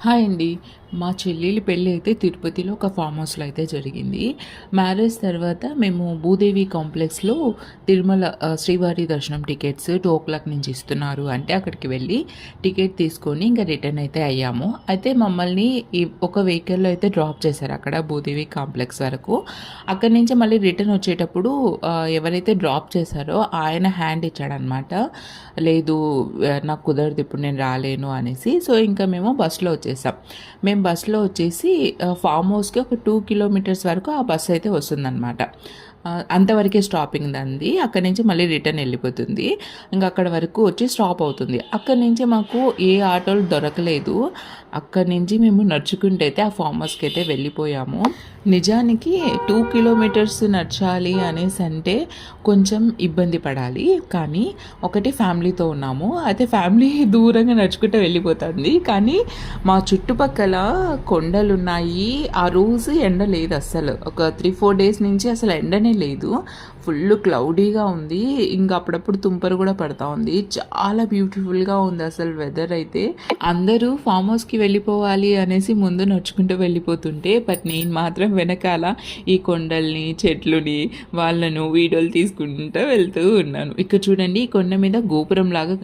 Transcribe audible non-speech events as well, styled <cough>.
Hi అండి. మా చెల్లెలి పెళ్ళి అయితే తిరుపతిలో ఒక ఫామ్ హౌస్లో అయితే జరిగింది. మ్యారేజ్ తర్వాత మేము భూదేవి కాంప్లెక్స్లో తిరుమల శ్రీవారి దర్శనం టికెట్స్ టూ ఓ క్లాక్ నుంచి ఇస్తున్నారు. అంటే అక్కడికి వెళ్ళి టికెట్ తీసుకొని ఇంకా రిటర్న్ అయితే అయ్యాము. అయితే మమ్మల్ని ఈ ఒక వెహికల్లో అయితే డ్రాప్ చేశారు అక్కడ భూదేవి కాంప్లెక్స్ వరకు. అక్కడి నుంచి మళ్ళీ రిటర్న్ వచ్చేటప్పుడు ఎవరైతే డ్రాప్ చేశారో ఆయన హ్యాండ్ ఇచ్చాడనమాట లేదు నాకు కుదరదు ఇప్పుడు నేను రాలేను అనేసి. సో ఇంకా మేము బస్సులో వచ్చేసాం. మేము బస్సులో వచ్చేసి ఫామ్ హౌస్కి ఒక టూ కిలోమీటర్స్ వరకు ఆ బస్సు అయితే వస్తుందన్నమాట. అంతవరకే స్టాపింగ్ దంది. అక్కడి నుంచి మళ్ళీ రిటర్న్ వెళ్ళిపోతుంది. ఇంకా అక్కడ వరకు వచ్చి స్టాప్ అవుతుంది. అక్కడి నుంచి మాకు ఏ ఆటోలు దొరకలేదు. అక్కడి నుంచి మేము నడుచుకుంటే అయితే ఆ ఫామ్ హౌస్కి అయితే వెళ్ళిపోయాము. నిజానికి టూ కిలోమీటర్స్ నడచాలి అనేసి అంటే కొంచెం ఇబ్బంది పడాలి. కానీ ఒకటి ఫ్యామిలీతో ఉన్నాము. అయితే ఫ్యామిలీ <laughs> దూరంగా నడుచుకుంటూ వెళ్ళిపోతుంది. కానీ మా చుట్టుపక్కల కొండలు ఉన్నాయి ఆ రోజు ఎండ లేదు అసలు. ఒక త్రీ ఫోర్ డేస్ నుంచి అసలు ఎండనే లేదు. ఫుల్ క్లౌడీగా ఉంది. ఇంకా అప్పుడప్పుడు తుంపరు కూడా పడతా ఉంది. చాలా బ్యూటిఫుల్గా ఉంది అసలు వెదర్ అయితే. అందరూ ఫామ్ హౌస్కి వెళ్ళిపోవాలి అనేసి ముందు నడుచుకుంటూ వెళ్ళిపోతుంటే బట్ నేను మాత్రం వెనకాల ఈ కొండల్ని చెట్లుని వాళ్ళను వీడియోలు తీసుకుంటూ వెళ్తూ ఉన్నాను. ఇక్కడ చూడండి ఈ కొండ మీద గోపురం లాగా